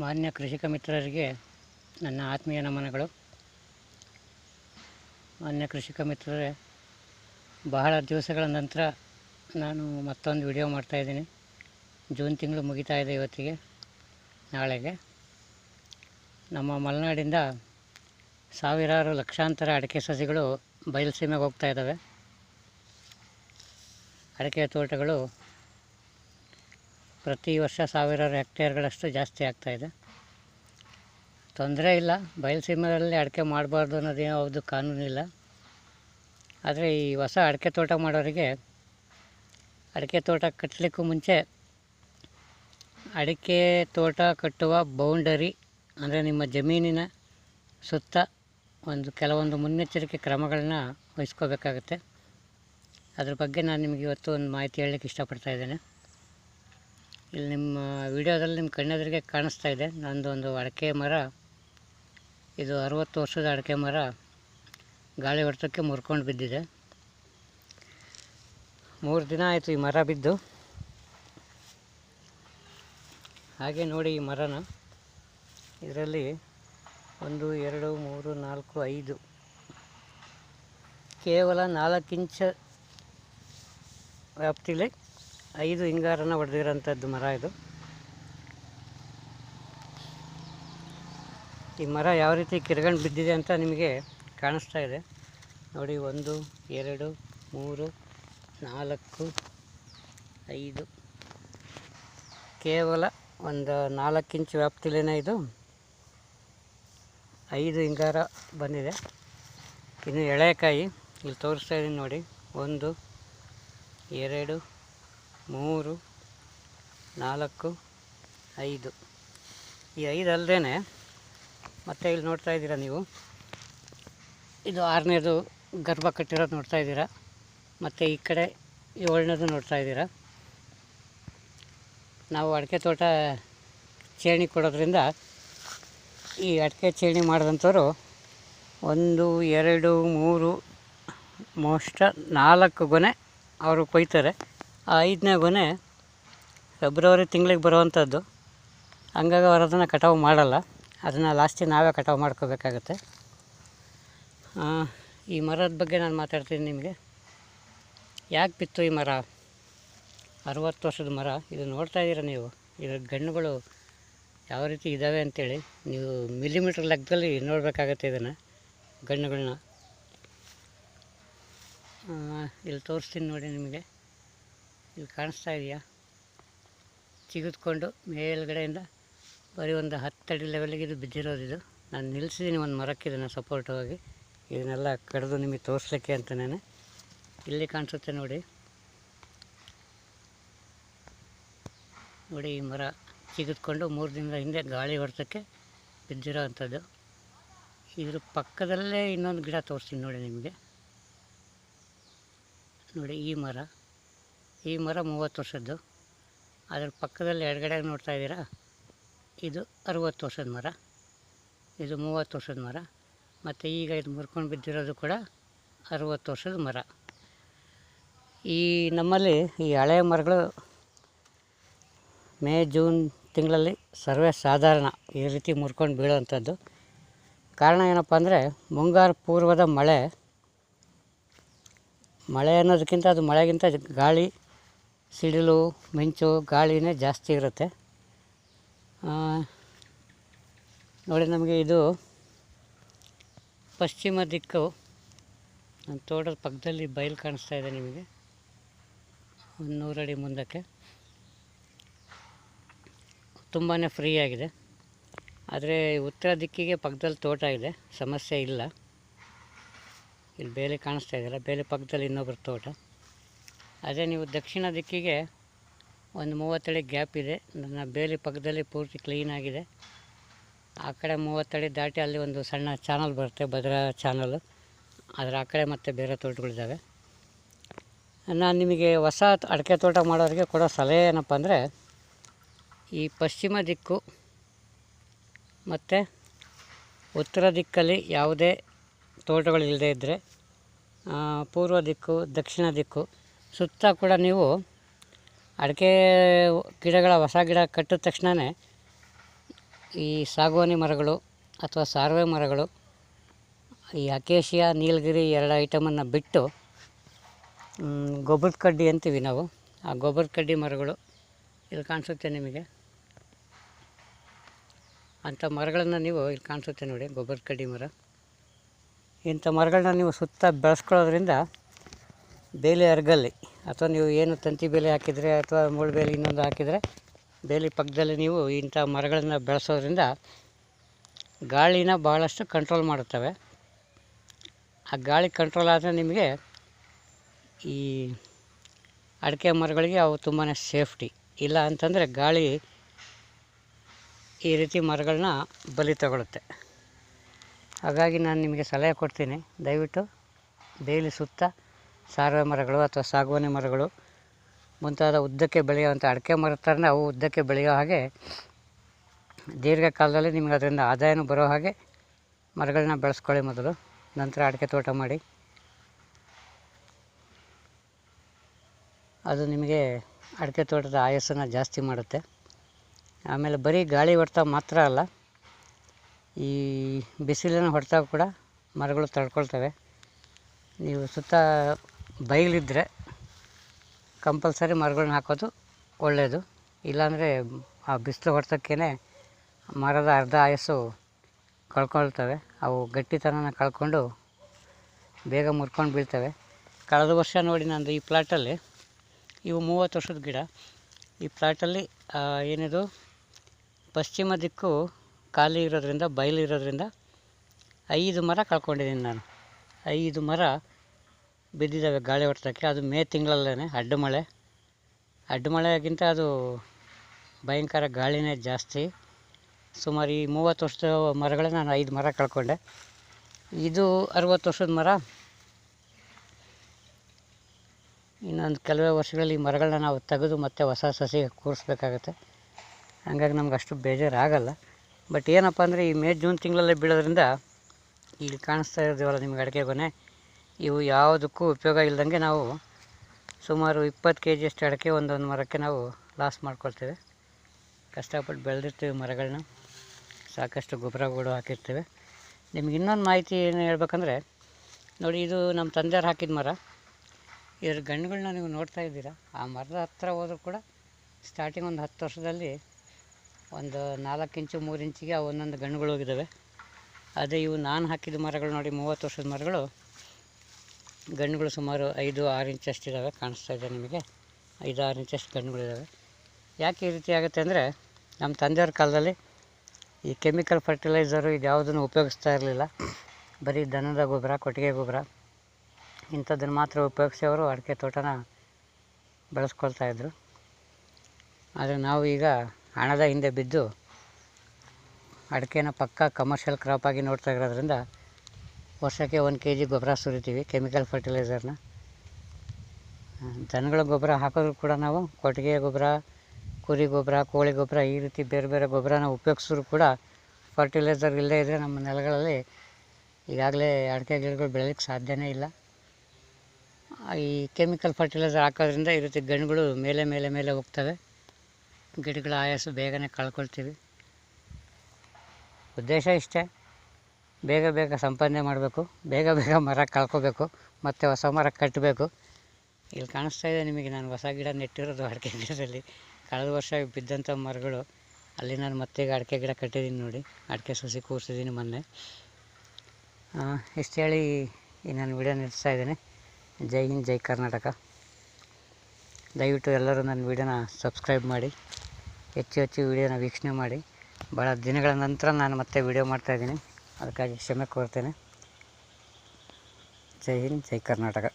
ಮಾನ್ಯ ಕೃಷಿಕ ಮಿತ್ರರಿಗೆ ನನ್ನ ಆತ್ಮೀಯ ನಮನಗಳು. ಮಾನ್ಯ ಕೃಷಿಕ ಮಿತ್ರರೇ, ಬಹಳ ದಿವಸಗಳ ನಂತರ ನಾನು ಮತ್ತೊಂದು ವಿಡಿಯೋ ಮಾಡ್ತಾಯಿದ್ದೀನಿ ಜೂನ್ ತಿಂಗಳು ಮುಗಿತಾ ಇದೆ ಇವತ್ತಿಗೆ, ನಾಳೆಗೆ. ನಮ್ಮ ಮಲೆನಾಡಿಂದ ಸಾವಿರಾರು ಲಕ್ಷಾಂತರ ಅಡಿಕೆ ಸಸಿಗಳು ಬಯಲುಸೀಮೆಗೆ ಹೋಗ್ತಾ ಇದ್ದಾವೆ. ಅಡಿಕೆ ತೋಟಗಳು ಪ್ರತಿ ವರ್ಷ ಸಾವಿರಾರು ಹೆಕ್ಟೇರ್ಗಳಷ್ಟು ಜಾಸ್ತಿ ಆಗ್ತಾಯಿದೆ ತೊಂದರೆ ಇಲ್ಲ. ಬಯಲುಸೀಮೆಯಲ್ಲಿ ಅಡಿಕೆ ಮಾಡಬಾರ್ದು ಅನ್ನೋದು ಯಾವುದು ಕಾನೂನಿಲ್ಲ ಆದರೆ ಈ ಹೊಸ ಅಡಿಕೆ ತೋಟ ಮಾಡೋರಿಗೆ ಅಡಿಕೆ ತೋಟ ಕಟ್ಟಲಿಕ್ಕೂ ಮುಂಚೆ ಅಡಿಕೆ ತೋಟ ಕಟ್ಟುವ ಬೌಂಡರಿ ಅಂದರೆ ನಿಮ್ಮ ಜಮೀನಿನ ಸುತ್ತ ಒಂದು ಕೆಲವೊಂದು ಮುನ್ನೆಚ್ಚರಿಕೆ ಕ್ರಮಗಳನ್ನ ವಹಿಸ್ಕೋಬೇಕಾಗತ್ತೆ. ಅದ್ರ ಬಗ್ಗೆ ನಾನು ನಿಮಗೆ ಇವತ್ತು ಒಂದು ಮಾಹಿತಿ ಹೇಳಲಿಕ್ಕೆ ಇಷ್ಟಪಡ್ತಾ ಇದ್ದೇನೆ. ಇಲ್ಲಿ ನಿಮ್ಮ ವಿಡಿಯೋದಲ್ಲಿ ನಿಮ್ಮ ಕಣ್ಣೆದುರಿಗೆ ಕಾಣಿಸ್ತಾ ಇದೆ. ನಂದು ಒಂದು ಅಡಿಕೆ ಮರ. ಇದು ಅರುವತ್ತು ವರ್ಷದ ಅಡಿಕೆ ಮರ. ಗಾಳಿ ಹೊಡೆತಕ್ಕೆ ಮುರ್ಕೊಂಡು ಬಿದ್ದಿದೆ. ಮೂರು ದಿನ ಆಯಿತು ಈ ಮರ ಬಿದ್ದು. ಹಾಗೆ ನೋಡಿ ಈ ಮರನ. ಇದರಲ್ಲಿ ಒಂದು, ಎರಡು, ಮೂರು, ನಾಲ್ಕು, ಐದು. ಕೇವಲ ನಾಲ್ಕು ಇಂಚ ವ್ಯಾಪ್ತಿಲಿ ಐದು ಹಿಂಗಾರನ ಹೊಡೆದಿರೋಂಥದ್ದು ಮರ ಇದು. ಈ ಮರ ಯಾವ ರೀತಿ ಕಿರ್ಗಂಡು ಬಿದ್ದಿದೆ ಅಂತ ನಿಮಗೆ ಕಾಣಿಸ್ತಾ ಇದೆ. ನೋಡಿ, ಒಂದು, ಎರಡು, ಮೂರು, ನಾಲ್ಕು, ಐದು. ಕೇವಲ ಒಂದು ನಾಲ್ಕು ಇಂಚು ವ್ಯಾಪ್ತಿಲೇ ಇದು ಐದು ಹಿಂಗಾರ ಬಂದಿದೆ. ಇನ್ನು ಎಳೆಕಾಯಿ ಇಲ್ಲಿ ತೋರಿಸ್ತಾ ಇದ್ದೀನಿ ನೋಡಿ. ಒಂದು, ಎರಡು ಮೂರು, ನಾಲ್ಕು, ಐದು. ಈ ಐದು ಅಲ್ಲದೇ ಮತ್ತೆ ಇಲ್ಲಿ ನೋಡ್ತಾ ಇದ್ದೀರಾ ನೀವು? ಇದು ಆರನೇದು ಗರ್ಭ ಕಟ್ಟಿರೋದು ನೋಡ್ತಾ ಇದ್ದೀರಾ? ಮತ್ತು ಈ ಕಡೆ ಏಳನೇದು ನೋಡ್ತಾ ಇದ್ದೀರಾ? ನಾವು ಅಡಿಕೆ ತೋಟ ಚೇಣಿ ಕೊಡೋದ್ರಿಂದ ಈ ಅಡಿಕೆ ಚೇಣಿ ಮಾಡಿದಂಥವ್ರು ಒಂದು, ಎರಡು, ಮೂರು, ಮೋಸ್ಟ ನಾಲ್ಕು ಗೊನೆ ಅವರು ಕೊಯ್ತಾರೆ. ಆ ಐದನೇ ಗೊನೆ ಫೆಬ್ರವರಿ ತಿಂಗಳಿಗೆ ಬರುವಂಥದ್ದು. ಹಂಗಾಗಿ ಅವ್ರು ಅದನ್ನು ಕಟಾವು ಮಾಡಲ್ಲ. ಅದನ್ನು ಲಾಸ್ಟಿಗೆ ನಾವೇ ಕಟಾವು ಮಾಡ್ಕೋಬೇಕಾಗತ್ತೆ. ಈ ಮರದ ಬಗ್ಗೆ ನಾನು ಮಾತಾಡ್ತೀನಿ ನಿಮಗೆ. ಯಾಕೆ ಬಿತ್ತು ಈ ಮರ? ಅರುವತ್ತು ವರ್ಷದ ಮರ. ಇದು ನೋಡ್ತಾ ಇದ್ದೀರ ನೀವು? ಇದರ ಗಣ್ಣುಗಳು ಯಾವ ರೀತಿ ಇದ್ದಾವೆ ಅಂತೇಳಿ. ನೀವು ಮಿಲಿಮೀಟ್ರ್ ಲೆಕ್ಕದಲ್ಲಿ ನೋಡಬೇಕಾಗತ್ತೆ ಇದನ್ನು ಗಣ್ಣುಗಳನ್ನ ಇಲ್ಲಿ ತೋರಿಸ್ತೀನಿ ನೋಡಿ ನಿಮಗೆ. ಇಲ್ಲಿ ಕಾಣಿಸ್ತಾ ಇದೆಯಾ? ಚಿಗಿದ್ಕೊಂಡು ಮೇಲ್ಗಡೆಯಿಂದ ಬರೀ ಒಂದು ಹತ್ತಡಿ ಲೆವೆಲ್ಗೆ ಇದು ಬಿದ್ದಿರೋದು ಇದು. ನಾನು ನಿಲ್ಲಿಸಿದ್ದೀನಿ ಒಂದು ಮರಕ್ಕೆ ಇದನ್ನು ಸಪೋರ್ಟವಾಗಿ ಇದನ್ನೆಲ್ಲ ಕಡಿದು ನಿಮಗೆ ತೋರಿಸ್ಲಿಕ್ಕೆ ಅಂತಲೇ ಇಲ್ಲಿ ಕಾಣಿಸುತ್ತೆ ನೋಡಿ. ನೋಡಿ ಈ ಮರ ಚಿಗಿದ್ಕೊಂಡು ಮೂರು ದಿನದ ಹಿಂದೆ ಗಾಳಿ ಹೊಡೆತಕ್ಕೆ ಬಿದ್ದಿರೋ ಅಂಥದ್ದು. ಇದ್ರ ಪಕ್ಕದಲ್ಲೇ ಇನ್ನೊಂದು ಗಿಡ ತೋರಿಸ್ತೀನಿ ನೋಡಿ ನಿಮಗೆ. ನೋಡಿ ಈ ಮರ. ಈ ಮರ ಮೂವತ್ತು ವರ್ಷದ್ದು. ಅದ್ರ ಪಕ್ಕದಲ್ಲಿ ಎಡಗಡೆ ನೋಡ್ತಾ ಇದ್ದೀರಾ? ಇದು ಅರುವತ್ತು ವರ್ಷದ ಮರ. ಇದು ಮೂವತ್ತು ವರ್ಷದ ಮರ. ಮತ್ತು ಈಗ ಇದು ಮುರ್ಕೊಂಡು ಬಿದ್ದಿರೋದು ಕೂಡ ಅರುವತ್ತು ವರ್ಷದ ಮರ. ಈ ನಮ್ಮಲ್ಲಿ ಈ ಹಳೆಯ ಮರಗಳು ಮೇ, ಜೂನ್ ತಿಂಗಳಲ್ಲಿ ಸರ್ವೇ ಸಾಧಾರಣ ಈ ರೀತಿ ಮುರ್ಕೊಂಡು ಬೀಳೋವಂಥದ್ದು. ಕಾರಣ ಏನಪ್ಪ ಅಂದರೆ ಮುಂಗಾರು ಪೂರ್ವದ ಮಳೆ ಮಳೆ ಅನ್ನೋದಕ್ಕಿಂತ ಅದು ಮಳೆಗಿಂತ ಗಾಳಿ ಸಿಡಿಲು, ಮಿಂಚು, ಗಾಳಿನೇ ಜಾಸ್ತಿ ಇರುತ್ತೆ. ನೋಡಿ ನಮಗೆ ಇದು ಪಶ್ಚಿಮ ದಿಕ್ಕು. ನನ್ನ ತೋಟದ ಪಕ್ಕದಲ್ಲಿ ಬಯಲು ಕಾಣಿಸ್ತಾ ಇದೆ ನಿಮಗೆ. ಒಂದು ನೂರಡಿ ಮುಂದಕ್ಕೆ. ತುಂಬಾ ಫ್ರೀ ಆಗಿದೆ. ಆದರೆ ಉತ್ತರ ದಿಕ್ಕಿಗೆ ಪಕ್ಕದಲ್ಲಿ ತೋಟ ಇದೆ. ಸಮಸ್ಯೆ ಇಲ್ಲ. ಇಲ್ಲಿ ಬೇಲೆ ಕಾಣಿಸ್ತಾ ಇದೆಯಲ್ಲ, ಬೇಲೆ ಪಕ್ಕದಲ್ಲಿ ಇನ್ನೊಬ್ಬರ ತೋಟ. ಅದೇ ನೀವು ದಕ್ಷಿಣ ದಿಕ್ಕಿಗೆ ಒಂದು ಮೂವತ್ತಡಿ ಗ್ಯಾಪ್ ಇದೆ. ನನ್ನ ಬೇಲಿ ಪಕ್ಕದಲ್ಲಿ ಪೂರ್ತಿ ಕ್ಲೀನ್ ಆಗಿದೆ. ಆ ಕಡೆ ಮೂವತ್ತಡಿ ದಾಟಿ ಅಲ್ಲಿ ಒಂದು ಸಣ್ಣ ಚಾನಲ್ ಬರುತ್ತೆ, ಭದ್ರಾ ಚಾನಲ್ ಅದರ ಆ ಕಡೆ ಮತ್ತು ಬೇರೆ ತೋಟಗಳಿದ್ದಾವೆ. ನಾನು ನಿಮಗೆ ಹೊಸ ಅಡಿಕೆ ತೋಟ ಮಾಡೋರಿಗೆ ಕೊಡೋ ಸಲಹೆ ಏನಪ್ಪ ಅಂದರೆ, ಈ ಪಶ್ಚಿಮ ದಿಕ್ಕು ಮತ್ತು ಉತ್ತರ ದಿಕ್ಕಲ್ಲಿ ಯಾವುದೇ ತೋಟಗಳಿಲ್ಲದೆ ಇದ್ದರೆ ಪೂರ್ವ ದಿಕ್ಕು, ದಕ್ಷಿಣ ದಿಕ್ಕು ಸುತ್ತ ಕೂಡ ನೀವು ಅಡಿಕೆ ಗಿಡಗಳ ಹೊಸ ಗಿಡ ಕಟ್ಟಿದ ತಕ್ಷಣವೇ ಈ ಸಾಗುವಾನಿ ಮರಗಳು ಅಥವಾ ಸಾರ್ವೆ ಮರಗಳು, ಈ ಅಕೇಶಿಯಾ, ನೀಲಗಿರಿ ಎರಡು ಐಟಮನ್ನು ಬಿಟ್ಟು ಗೊಬ್ಬರದ ಕಡ್ಡಿ ಅಂತೀವಿ ನಾವು. ಆ ಗೊಬ್ಬರದ ಕಡ್ಡಿ ಮರಗಳು ಇಲ್ಲಿ ಕಾಣಿಸುತ್ತೆ ನಿಮಗೆ? ಅಂಥ ಮರಗಳನ್ನು ನೀವು ಇಲ್ಲಿ ಕಾಣಿಸುತ್ತೆ ನೋಡಿ, ಗೊಬ್ಬರದ ಕಡ್ಡಿ ಮರ. ಇಂಥ ಮರಗಳನ್ನ ನೀವು ಸುತ್ತ ಬೆಳೆಸ್ಕೊಳ್ಳೋದ್ರಿಂದ ಬೇಲಿ ಅರ್ಗಲ್ಲಿ, ಅಥವಾ ನೀವು ಏನು ತಂತಿ ಬೇಲಿ ಹಾಕಿದರೆ ಅಥವಾ ಮುಳ್ಳು ಬೇಲಿ ಇನ್ನೊಂದು ಹಾಕಿದರೆ, ಬೇಲಿ ಪಕ್ಕದಲ್ಲಿ ನೀವು ಇಂಥ ಮರಗಳನ್ನು ಬೆಳೆಸೋದ್ರಿಂದ ಗಾಳಿನ ಭಾಳಷ್ಟು ಕಂಟ್ರೋಲ್ ಮಾಡುತ್ತವೆ. ಆ ಗಾಳಿ ಕಂಟ್ರೋಲ್ ಆದರೆ ನಿಮಗೆ ಈ ಅಡಿಕೆ ಮರಗಳಿಗೆ ಅವು ತುಂಬಾ ಸೇಫ್ಟಿ ಇಲ್ಲ ಅಂತಂದರೆ ಗಾಳಿ ಈ ರೀತಿ ಮರಗಳನ್ನ ಬಲಿ ತಗೊಳುತ್ತೆ. ಹಾಗಾಗಿ ನಾನು ನಿಮಗೆ ಸಲಹೆ ಕೊಡ್ತೀನಿ, ದಯವಿಟ್ಟು ಬೇಲಿ ಸುತ್ತ ಸಾರ್ವೆ ಮರಗಳು ಅಥವಾ ಸಾಗುವಾನಿ ಮರಗಳು ಮುಂತಾದ ಉದ್ದಕ್ಕೆ ಬೆಳೆಯುವಂಥ ಅಡಿಕೆ ಮರದ ಥರನೇ ಅವು ಉದ್ದಕ್ಕೆ ಬೆಳೆಯೋ ಹಾಗೆ ದೀರ್ಘಕಾಲದಲ್ಲಿ ನಿಮಗೆ ಅದರಿಂದ ಆದಾಯನೂ ಬರೋ ಹಾಗೆ ಮರಗಳನ್ನ ಬೆಳೆಸ್ಕೊಳ್ಳಿ ಮೊದಲು. ನಂತರ ಅಡಿಕೆ ತೋಟ ಮಾಡಿ. ಅದು ನಿಮಗೆ ಅಡಿಕೆ ತೋಟದ ಆಯಸ್ಸನ್ನು ಜಾಸ್ತಿ ಮಾಡುತ್ತೆ. ಆಮೇಲೆ ಬರೀ ಗಾಳಿ ಹೊಡೆತ ಮಾತ್ರ ಅಲ್ಲ, ಈ ಬಿಸಿಲಿನ ಹೊಡೆತ ಕೂಡ ಮರಗಳು ತಡ್ಕೊಳ್ತವೆ ನೀವು ಸುತ್ತ ಬಯಲಿದ್ದರೆ ಕಂಪಲ್ಸರಿ ಮರಗಳನ್ನ ಹಾಕೋದು ಒಳ್ಳೆಯದು ಇಲ್ಲಾಂದರೆ ಆ ಬಿಸಿಲು ಹೊಡೆತಕ್ಕೇ ಮರದ ಅರ್ಧ ಆಯಸ್ಸು ಕಳ್ಕೊಳ್ತವೆ. ಅವು ಗಟ್ಟಿತನನ ಕಳ್ಕೊಂಡು ಬೇಗ ಮುರ್ಕೊಂಡು ಬೀಳ್ತವೆ. ಕಳೆದ ವರ್ಷ ನೋಡಿ ನಂದು ಈ ಪ್ಲಾಟಲ್ಲಿ, ಇವು ಮೂವತ್ತು ವರ್ಷದ ಗಿಡ. ಈ ಪ್ಲಾಟಲ್ಲಿ ಏನಿದು, ಪಶ್ಚಿಮ ದಿಕ್ಕು ಖಾಲಿ ಇರೋದ್ರಿಂದ ಬಯಲು ಇರೋದ್ರಿಂದ ಐದು ಮರ ಕಳ್ಕೊಂಡಿದ್ದೀನಿ ನಾನು. ಐದು ಮರ ಬಿದ್ದಿದ್ದಾವೆ ಗಾಳಿ ಹೊಡೆತಕ್ಕೆ ಅದು ಮೇ ತಿಂಗಳಲ್ಲೇ ಅಡ್ಡ ಮಳೆ. ಅಡ್ಡ ಮಳೆಗಿಂತ ಅದು ಭಯಂಕರ ಗಾಳಿನೇ ಜಾಸ್ತಿ. ಸುಮಾರು ಈ ಮೂವತ್ತು ವರ್ಷದ ಮರಗಳೇ ನಾನು ಐದು ಮರ ಕಳ್ಕೊಂಡೆ. ಇದು ಅರುವತ್ತು ವರ್ಷದ ಮರ. ಇನ್ನೊಂದು ಕೆಲವೇ ವರ್ಷಗಳಲ್ಲಿ ಈ ಮರಗಳನ್ನ ನಾವು ತೆಗೆದು ಮತ್ತೆ ಹೊಸ ಸಸಿ ಕೂರಿಸ್ಬೇಕಾಗತ್ತೆ. ಹಂಗಾಗಿ ನಮ್ಗೆ ಅಷ್ಟು ಬೇಜಾರಾಗಲ್ಲ. ಬಟ್ ಏನಪ್ಪ ಅಂದರೆ ಈ ಮೇ, ಜೂನ್ ತಿಂಗಳಲ್ಲೇ ಬೀಳೋದ್ರಿಂದ ಇಲ್ಲಿ ಕಾಣಿಸ್ತಾ ಇರೋದಿವಲ್ಲ ನಿಮ್ಗೆ ಅಡಿಕೆ ಗೊನೆ. ಇವು ಯಾವುದಕ್ಕೂ ಉಪಯೋಗ ಇಲ್ದಂಗೆ ನಾವು ಸುಮಾರು ಇಪ್ಪತ್ತು ಕೆ ಜಿಯಷ್ಟು ಅಡಿಕೆ, ಒಂದೊಂದು ಮರಕ್ಕೆ ನಾವು ಲಾಸ್ ಮಾಡ್ಕೊಳ್ತೇವೆ. ಕಷ್ಟಪಟ್ಟು ಬೆಳೆದಿರ್ತೀವಿ ಮರಗಳನ್ನ. ಸಾಕಷ್ಟು ಗೊಬ್ಬರಗಳು ಹಾಕಿರ್ತೇವೆ. ನಿಮ್ಗೆ ಇನ್ನೊಂದು ಮಾಹಿತಿ ಏನು ಹೇಳ್ಬೇಕಂದ್ರೆ, ನೋಡಿ ಇದು ನಮ್ಮ ತಂದೆಯವ್ರು ಹಾಕಿದ ಮರ. ಇದ್ರ ಗಣ್ಣುಗಳನ್ನ ನೀವು ನೋಡ್ತಾ ಇದ್ದೀರಾ? ಆ ಮರದ ಹತ್ರ ಹೋದರೂ ಕೂಡ ಸ್ಟಾರ್ಟಿಂಗ್ ಒಂದು ಹತ್ತು ವರ್ಷದಲ್ಲಿ ಒಂದು ನಾಲ್ಕು ಇಂಚು, ಮೂರು ಇಂಚಿಗೆ ಆ ಒಂದೊಂದು ಗಣ್ಣುಗಳು ಹೋಗಿದ್ದಾವೆ. ಅದೇ ಇವು ನಾನು ಹಾಕಿದ ಮರಗಳು ನೋಡಿ, ಮೂವತ್ತು ವರ್ಷದ ಮರಗಳು. ಗಂಡುಗಳು ಸುಮಾರು ಐದು, ಆರು ಇಂಚಷ್ಟಿದ್ದಾವೆ ಕಾಣಿಸ್ತಾ ಇದೆ ನಿಮಗೆ. ಐದು, ಆರು ಇಂಚಷ್ಟು ಗಣ್ಣುಗಳಿದ್ದಾವೆ ಯಾಕೆ ಈ ರೀತಿ ಆಗುತ್ತೆ ಅಂದರೆ, ನಮ್ಮ ತಂದೆಯವ್ರ ಕಾಲದಲ್ಲಿ ಈ ಕೆಮಿಕಲ್ ಫರ್ಟಿಲೈಸರು ಇದು ಯಾವುದನ್ನು ಉಪಯೋಗಿಸ್ತಾ ಇರಲಿಲ್ಲ. ಬರೀ ದನದ ಗೊಬ್ಬರ, ಕೊಟ್ಟಿಗೆ ಗೊಬ್ಬರ, ಇಂಥದ್ದನ್ನು ಮಾತ್ರ ಉಪಯೋಗಿಸಿ ಅವರು ಅಡಿಕೆ ತೋಟನ ಬೆಳೆಸ್ಕೊಳ್ತಾ ಇದ್ದರು ಆದರೆ ನಾವು ಈಗ ಹಣದ ಹಿಂದೆ ಬಿದ್ದು ಅಡಿಕೆನ ಪಕ್ಕ ಕಮರ್ಷಿಯಲ್ ಕ್ರಾಪ್ ಆಗಿ ನೋಡ್ತಾ ಇರೋದ್ರಿಂದ ವರ್ಷಕ್ಕೆ ಒಂದು ಕೆ ಜಿ ಗೊಬ್ಬರ ಸುರಿತೀವಿ ಕೆಮಿಕಲ್ ಫರ್ಟಿಲೈಸರ್ನ. ದನಗಳ ಗೊಬ್ಬರ ಹಾಕೋದ್ರೂ ಕೂಡ ನಾವು ಕೊಟ್ಟಿಗೆ ಗೊಬ್ಬರ, ಕುರಿ ಗೊಬ್ಬರ, ಕೋಳಿ ಗೊಬ್ಬರ ಈ ರೀತಿ ಬೇರೆ ಬೇರೆ ಗೊಬ್ಬರನ ಉಪಯೋಗಿಸಿದ್ರು ಕೂಡ ಫರ್ಟಿಲೈಸರ್ ಇಲ್ಲದೇ ಇದ್ದರೆ ನಮ್ಮ ನೆಲಗಳಲ್ಲಿ ಈಗಾಗಲೇ ಅಡಿಕೆ ಗಿಡಗಳು ಬೆಳೀಲಿಕ್ಕೆ ಸಾಧ್ಯವೇ ಇಲ್ಲ. ಈ ಕೆಮಿಕಲ್ ಫರ್ಟಿಲೈಸರ್ ಹಾಕೋದ್ರಿಂದ ಈ ರೀತಿ ಗಣ್ಣುಗಳು ಮೇಲೆ ಮೇಲೆ ಮೇಲೆ ಹೋಗ್ತವೆ. ಗಿಡಗಳ ಆಯಾಸ ಬೇಗನೆ ಕಳ್ಕೊಳ್ತೀವಿ. ಉದ್ದೇಶ ಇಷ್ಟೇ. ಬೇಗ ಬೇಗ ಸಂಪಾದನೆ ಮಾಡಬೇಕು, ಬೇಗ ಬೇಗ ಮರ ಕಳ್ಕೊಬೇಕು, ಮತ್ತು ಹೊಸ ಮರ ಕಟ್ಟಬೇಕು ಇಲ್ಲಿ ಕಾಣಿಸ್ತಾ ಇದೆ ನಿಮಗೆ, ನಾನು ಹೊಸ ಗಿಡ ನೆಟ್ಟಿರೋದು ಅಡಿಕೆ ಗಿಡದಲ್ಲಿ. ಕಳೆದ ವರ್ಷ ಬಿದ್ದಂಥ ಮರಗಳು, ಅಲ್ಲಿ ನಾನು ಮತ್ತೆ ಈಗ ಅಡಿಕೆ ಗಿಡ ಕಟ್ಟಿದ್ದೀನಿ ನೋಡಿ. ಅಡಿಕೆ ಸಸಿ ಕೂರಿಸಿದ್ದೀನಿ ಮೊನ್ನೆ. ಇಷ್ಟು ಹೇಳಿ ಈ ನಾನು ವಿಡಿಯೋ ನಿಲ್ಲಿಸ್ತಾ ಇದ್ದೀನಿ. ಜೈ ಹಿಂದ್, ಜೈ ಕರ್ನಾಟಕ. ದಯವಿಟ್ಟು ಎಲ್ಲರೂ ನನ್ನ ವಿಡಿಯೋನ ಸಬ್ಸ್ಕ್ರೈಬ್ ಮಾಡಿ, ಹೆಚ್ಚು ಹೆಚ್ಚು ವಿಡಿಯೋನ ವೀಕ್ಷಣೆ ಮಾಡಿ. ಭಾಳ ದಿನಗಳ ನಂತರ ನಾನು ಮತ್ತೆ ವಿಡಿಯೋ ಮಾಡ್ತಾಯಿದ್ದೀನಿ ಅದಕ್ಕಾಗಿ ಕ್ಷಮೆ ಕೋರ್ತೇನೆ. ಜೈ ಹಿಂದ್ ಜೈ ಕರ್ನಾಟಕ.